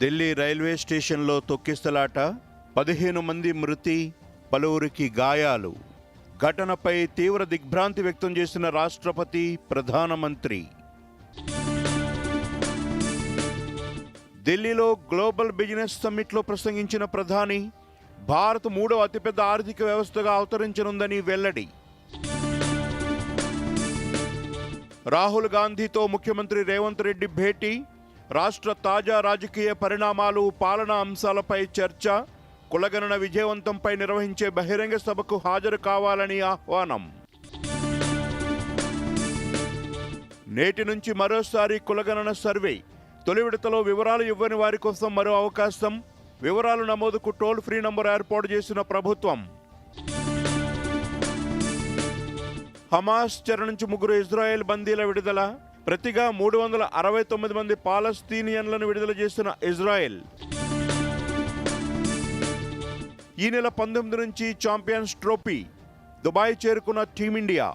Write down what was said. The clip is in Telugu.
ఢిల్లీ రైల్వే స్టేషన్లో తొక్కిస్తలాట. పదిహేను మంది మృతి పలువురికి గాయాలు. ఘటనపై తీవ్ర దిగ్భ్రాంతి వ్యక్తం చేసిన రాష్ట్రపతి ప్రధానమంత్రి. ఢిల్లీలో గ్లోబల్ బిజినెస్ సమ్మిట్లో ప్రసంగించిన ప్రధాని భారత్ మూడవ అతిపెద్ద ఆర్థిక వ్యవస్థగా అవతరించనుందని వెల్లడి. రాహుల్ గాంధీతో ముఖ్యమంత్రి రేవంత్ రెడ్డి భేటీ రాష్ట్ర తాజా రాజకీయ పరిణామాలు పాలనా అంశాలపై చర్చ కులగణన విజయవంతంపై నిర్వహించే బహిరంగ సభకు హాజరు కావాలని ఆహ్వానం. నేటి నుంచి మరోసారి కులగణన సర్వే. తొలి విడతలో వివరాలు ఇవ్వని వారి కోసం మరో అవకాశం. వివరాలు నమోదుకు టోల్ ఫ్రీ నంబర్ ఏర్పాటు చేసిన ప్రభుత్వం. హమాస్ చెర నుంచి ముగ్గురు ఇజ్రాయెల్ బందీల విడుదల. ప్రతిగా మూడు వందల అరవై తొమ్మిది మంది పాలస్తీనియన్లను విడుదల చేసిన ఇజ్రాయెల్. ఈ నెల పంతొమ్మిది నుంచి ఛాంపియన్స్ ట్రోఫీ దుబాయ్ చేరుకున్న టీమిండియా.